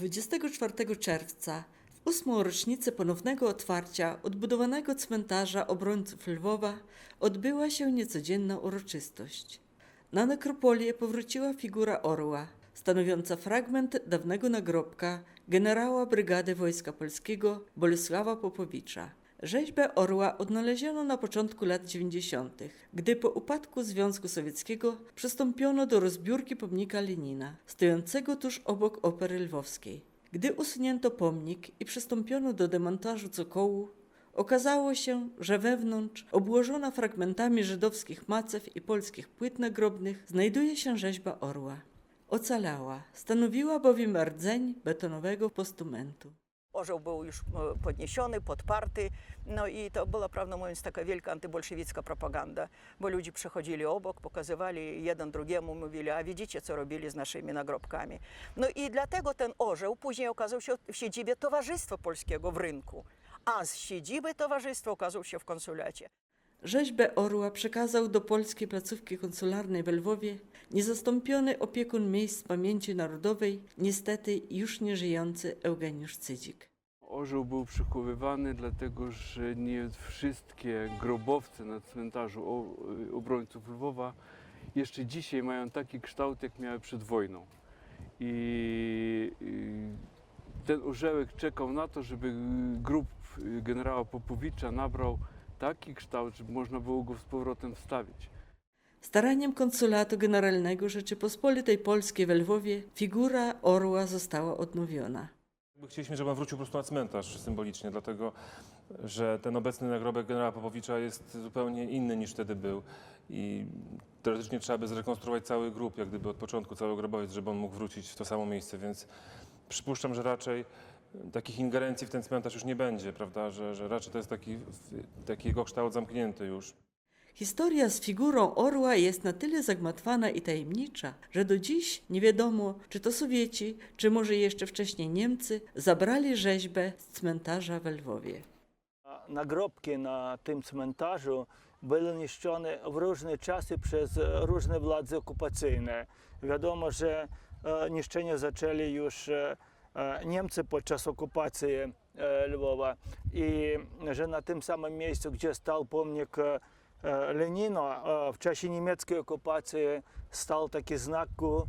24 czerwca, w ósmą rocznicę ponownego otwarcia odbudowanego cmentarza obrońców Lwowa, odbyła się niecodzienna uroczystość. Na nekropolię powróciła figura orła, stanowiąca fragment dawnego nagrobka generała Brygady Wojska Polskiego Bolesława Popowicza. Rzeźbę orła odnaleziono na początku lat 90., gdy po upadku Związku Sowieckiego przystąpiono do rozbiórki pomnika Lenina, stojącego tuż obok Opery Lwowskiej. Gdy usunięto pomnik i przystąpiono do demontażu cokołu, okazało się, że wewnątrz, obłożona fragmentami żydowskich macew i polskich płyt nagrobnych, znajduje się rzeźba orła. Ocalała, stanowiła bowiem rdzeń betonowego postumentu. Orzeł był już e, podniesiony, podparty, no i to była, prawdę mówiąc, taka wielka antybolszewicka propaganda, bo ludzie przechodzili obok, pokazywali jeden drugiemu, mówili, a widzicie, co robili z naszymi nagrobkami. No i dlatego ten orzeł później okazał się w siedzibie Towarzystwa Polskiego w rynku, a z siedziby towarzystwa okazał się w konsulacie. Rzeźbę orła przekazał do polskiej placówki konsularnej w Lwowie niezastąpiony opiekun miejsc pamięci narodowej, niestety już nieżyjący Eugeniusz Cydzik. Orzeł był przechowywany, dlatego że nie wszystkie grobowce na cmentarzu o- obrońców Lwowa jeszcze dzisiaj mają taki kształt, jak miały przed wojną. I i ten orzełek czekał na to, żeby grób generała Popowicza nabrał taki kształt, żeby można było go z powrotem wstawić. Staraniem Konsulatu Generalnego Rzeczypospolitej Polskiej w Lwowie figura orła została odnowiona. Chcieliśmy, żeby on wrócił po prostu na cmentarz symbolicznie, dlatego że ten obecny nagrobek generała Popowicza jest zupełnie inny niż wtedy był. I teoretycznie trzeba by zrekonstruować cały grób, jak gdyby od początku, cały grobowiec, żeby on mógł wrócić w to samo miejsce, więc przypuszczam, że raczej takich ingerencji w ten cmentarz już nie będzie, prawda, że, że raczej to jest taki, taki jego kształt zamknięty już. Historia z figurą orła jest na tyle zagmatwana i tajemnicza, że do dziś nie wiadomo, czy to Sowieci, czy może jeszcze wcześniej Niemcy zabrali rzeźbę z cmentarza w Lwowie. nagrobki na tym cmentarzu były niszczone w różne czasy przez różne władze okupacyjne. Wiadomo, że e, niszczenie zaczęli już e, Niemcy podczas okupacji e, Lwowa i że na tym samym miejscu, gdzie stał pomnik e, e, Lenina, e, w czasie niemieckiej okupacji stał taki znak ku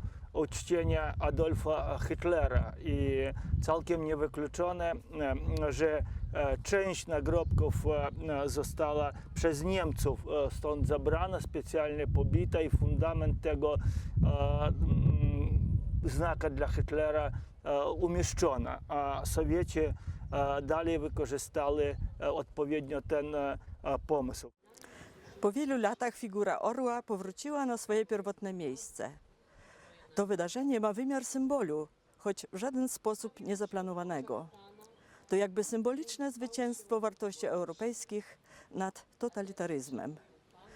Adolfa Hitlera. I całkiem niewykluczone, e, że e, część nagrobków e, została przez Niemców e, stąd zabrana, specjalnie pobita i fundament tego e, znaka dla Hitlera e, umieszczono, a Sowieci e, dalej wykorzystali e, odpowiednio ten pomysł. Po wielu latach figura orła powróciła na swoje pierwotne miejsce. To wydarzenie ma wymiar symbolu, choć w żaden sposób niezaplanowanego. To jakby symboliczne zwycięstwo wartości europejskich nad totalitaryzmem.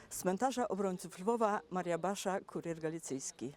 Z cmentarza obrońców Lwowa Maria Basza, Kurier Galicyjski.